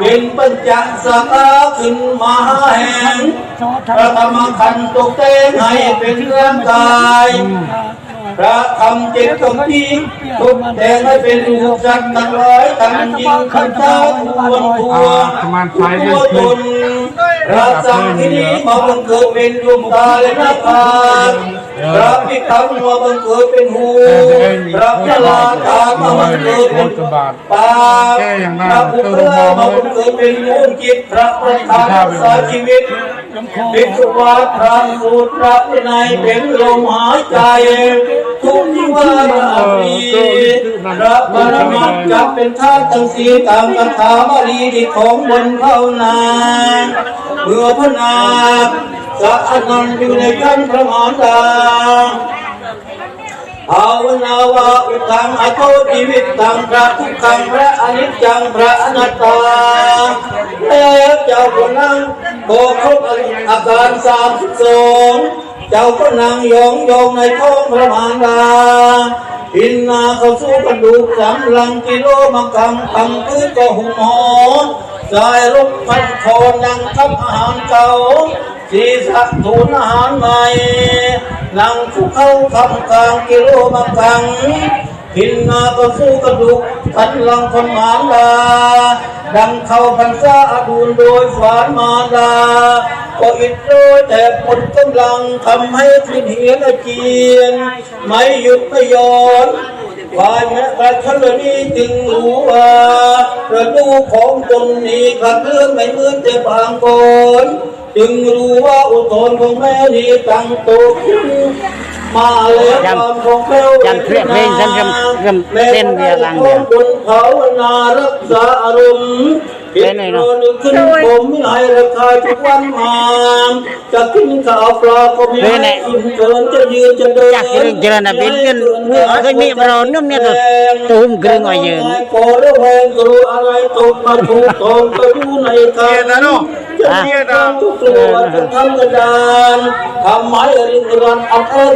เป็นปัญจสกาขึ้นมาแห่งพระธรรมขันธ์ตกแต่งให้เป็นเรื่องกาย พระธรรมเจ็ดคำพีตกแต่งให้เป็นรูปสัตว์ทั้งหลายทั้งจริงขันธ์ท้าทวนตัวตัวนตนพระสังฆนี้มาบังเกิดเป็นดวงตาและหน้าผากพระพิฆังมาบังเกิดเป็นหูพระพลาตามาบังเกิดเป็นปากพระพุทธมาบังเกิดเป็นดวงจิตพระประธานรักษาชีวิตเป็นสุวัตพระสูตรพระวินัยเป็นลมหายใจ ทุกที่ว่าอาภีพระปรมัตถ์จะเป็นธาตุทั้งสีตามคาถาบาลีที่ของบนเท่านั้นเมื่อพระนาสะอนันอยู่ในขั้นพระมารดาภาวนาวาอุทังอโตชีวิตตังพระทุกขังพระอนิจจังพระอนัตตาแล้วเจ้าก็นั่งโบกครบอาการสามสิบสอง เจ้าก็นั่งยองยองในท้องพระมารดาพินนาเข้าสู่กระดูกสำลังกิโลมังคังพังพื้นก็หุ่มหอสายลมพันคอนังทับอาหารเก่าศีรษะทูนอาหารใหม่นั่งคุกเข้าคำกลางกิโลบังคังพินนาก็สู้กระดูกพันลังคนหมานดาดังเข้าพันษาอดูลโดยฝานมาดา ก็อิดโรยแต่ผลกำลังทำให้ทิ้นเหียนอาเจียน ไม่หยุดไม่หย้อนวายแม้กระชันนี้จึงรู้ว่าประดูของตนนี้ขัดเลื่อนไม่เหมือนแต่บางก่อนจึงรู้ว่าอุทธรของแม่นี้ตั้งโตขึ้นมาแล้วจำความของแก้วจำเครื่องเพลงฉันเริ่มเริ่มเต้นเรียรังเดียวบนเขานารักษาอารมณ์ เล่นหน่อยเนอะ นึกขึ้นผมไม่ให้ราคาทุกวันมาจะกินข้าวปลาก็ไม่ เล่นไหน ให้อิ่มเกินจะยืนจะเดิน จากเรื่องเจริญนะเป็นกันเคยมีเรานุ่มเนี่ยตัวตุ้มกรึงไว้ยืน โกระแวงกลัวอะไรตกมาถูกตองก็อยู่ในทางนั้นจะเรียกทุกตัวจะทำกระดานทำไมริงรันอันเออ